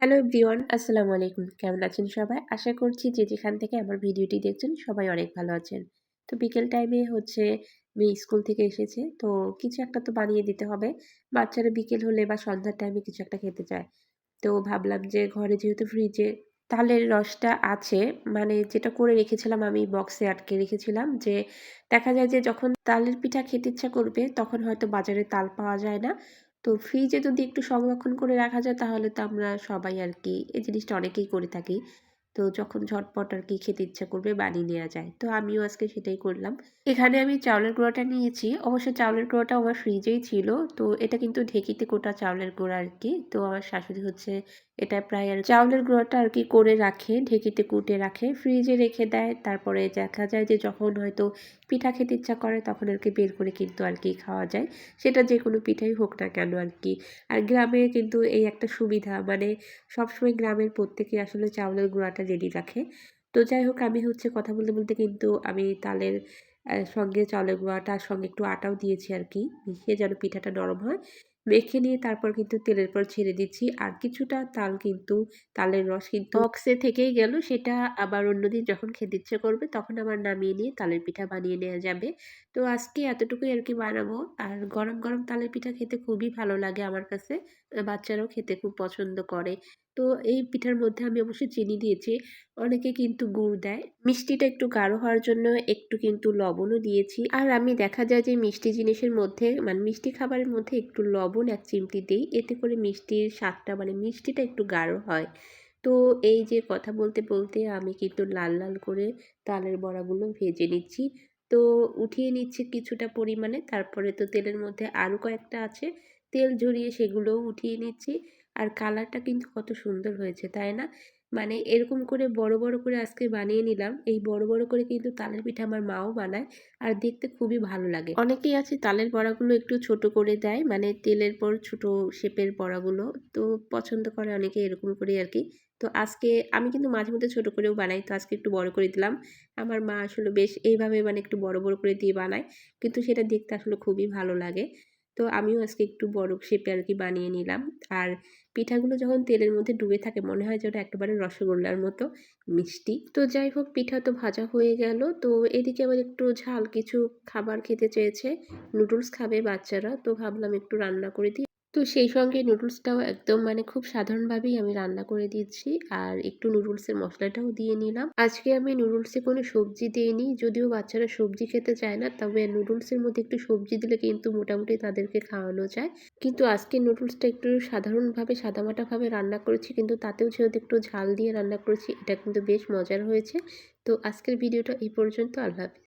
Hello everyone আসসালামু আলাইকুম। কেমন আছেন সবাই? আশা করছি যে যেখান থেকে আমার ভিডিওটি দেখছেন, সবাই অনেক ভালো আছেন। তো বিকেল টাইমে হচ্ছে মেয়ে স্কুল থেকে এসেছে, তো কিছু একটা তো বানিয়ে দিতে হবে। বাচ্চারা বিকেল হলে বা সন্ধ্যার টাইমে কিছু একটা খেতে চায়। তো ভাবলাম যে ঘরে যেহেতু ফ্রিজে তালের রসটা আছে মানে যেটা করে রেখেছিলাম আমি বক্সে আটকে রেখেছিলাম যে দেখা যায় যে যখন তালের পিঠা খেতে ইচ্ছা করবে, তখন হয়তো বাজারে তাল পাওয়া যায় না। তো ফ্রিজে যদি একটু সংরক্ষণ করে রাখা যায়, তাহলে তো আমরা সবাই আর কি এই জিনিসটা অনেকেই করে থাকি। তো যখন ঝটপট আর কি খেতে ইচ্ছা করবে বানিয়ে নেওয়া যায়। তো আমিও আজকে সেটাই করলাম। এখানে আমি চাউলের গুঁড়োটা নিয়েছি। অবশ্য চাউলের গুঁড়োটা আমার ফ্রিজেই ছিল। তো এটা কিন্তু ঢেকিতে কোটা চাউলের গুঁড়া আর কি। তো আমার শাশুড়ি হচ্ছে এটা প্রায় আর চাউলের গুঁড়োটা আর কি করে রাখে, ঢেকিতে কুটে রাখে ফ্রিজে রেখে দেয়, তারপরে দেখা যায় যে যখন হয়তো পিঠা খেতে ইচ্ছা করে তখন আর কি বের করে কিন্তু আর কি খাওয়া যায়। সেটা যে কোনো পিঠাই হোক না কেন আর কি। আর গ্রামে কিন্তু এই একটা সুবিধা মানে সবসময় গ্রামের প্রত্যেকে আসলে চাউলের গুঁড়াটা রেডি রাখে। তো যাই হোক, আমি হচ্ছে কথা বলতে বলতে কিন্তু আমি তালের সঙ্গে চাউলের গুঁড়াটার সঙ্গে একটু আটাও দিয়েছি আর কি, মিশিয়ে যেন পিঠাটা নরম হয়। মেখে নিয়ে তারপর কিন্তু তেলের পর ছেড়ে দিচ্ছি। আর কিছুটা তাল কিন্তু তালের রস কিন্তু বক্সে থেকেই গেল। সেটা আবার অন্যদিন যখন খেতে ইচ্ছে করবে তখন আবার নামিয়ে নিয়ে তালের পিঠা বানিয়ে নেওয়া যাবে। তো আজকে এতটুকুই আর কি বানাবো। আর গরম গরম তালের পিঠা খেতে খুবই ভালো লাগে আমার কাছে। বাচ্চারাও খেতে খুব পছন্দ করে। তো এই পিঠার মধ্যে আমি অবশ্যই চিনি দিয়েছি। অনেকে কিন্তু গুড় দেয়। মিষ্টিটা একটু গাঢ় হওয়ার জন্য একটু কিন্তু লবণও দিয়েছি। আর আমি দেখা যায় যে মিষ্টি জিনিসের মধ্যে মানে মিষ্টি খাবারের মধ্যে একটু লবণ এক চিমটি দিই। এতে করে মিষ্টির স্বাদটা মানে মিষ্টিটা একটু গাঢ় হয়। তো এই যে কথা বলতে বলতে আমি কিন্তু লাল লাল করে তালের বড়াগুলো ভেজে নিচ্ছি। তো উঠিয়ে নিচ্ছি কিছুটা পরিমাণে। তারপরে তো তেলের মধ্যে আরও কয়েকটা আছে। তেল ঝরিয়ে সেগুলোও উঠিয়ে নিচ্ছি। আর কালারটা কিন্তু কত সুন্দর হয়েছে, তাই না? মানে এরকম করে বড় বড় করে আজকে বানিয়ে নিলাম। এই বড় বড় করে কিন্তু তালের পিঠা আমার মাও বানায় আর দেখতে খুবই ভালো লাগে। অনেকেই আছে তালের বড়াগুলো একটু ছোট করে দেয় মানে তেলের পর ছোট শেপের বড়াগুলো, তো পছন্দ করে অনেকে এরকম করে আর কি। তো আজকে আমি কিন্তু মাঝে মধ্যে ছোটো করেও বানাই, তো আজকে একটু বড় করে দিলাম। আমার মা আসলে বেশ এইভাবে মানে একটু বড় বড় করে দিয়ে বানায়, কিন্তু সেটা দেখতে আসলে খুবই ভালো লাগে। তো আমিও আজকে একটু বড় শেপে আর কি বানিয়ে নিলাম। আর পিঠাগুলো যখন তেলের মধ্যে ডুবে থাকে, মনে হয় যে ওটা একেবারে রসগোল্লার মতো মিষ্টি। তো যাই হোক, পিঠা তো ভাজা হয়ে গেল। তো এদিকে আবার একটু ঝাল কিছু খাবার খেতে চেয়েছে। নুডলস খাবে বাচ্চারা, তো ভাবলাম একটু রান্না করে দিই। তো সেই সঙ্গে নুডলসটাও একদম মানে খুব সাধারণভাবেই আমি রান্না করে দিচ্ছি আর একটু নুডলসের মশলাটাও দিয়ে নিলাম। আজকে আমি নুডলসে কোনো সবজি দিইনি, যদিও বাচ্চারা সবজি খেতে চায় না, তবে নুডলসের মধ্যে একটু সবজি দিলে কিন্তু মোটামুটি তাদেরকে খাওয়ানো যায়। কিন্তু আজকে নুডলসটা একটু সাধারণভাবে, সাদামাটাভাবে রান্না করেছি, কিন্তু তাতেও যেহেতু একটু ঝাল দিয়ে রান্না করেছি, এটা কিন্তু বেশ মজার হয়েছে। তো আজকের ভিডিওটা এই পর্যন্ত, আল্লাহ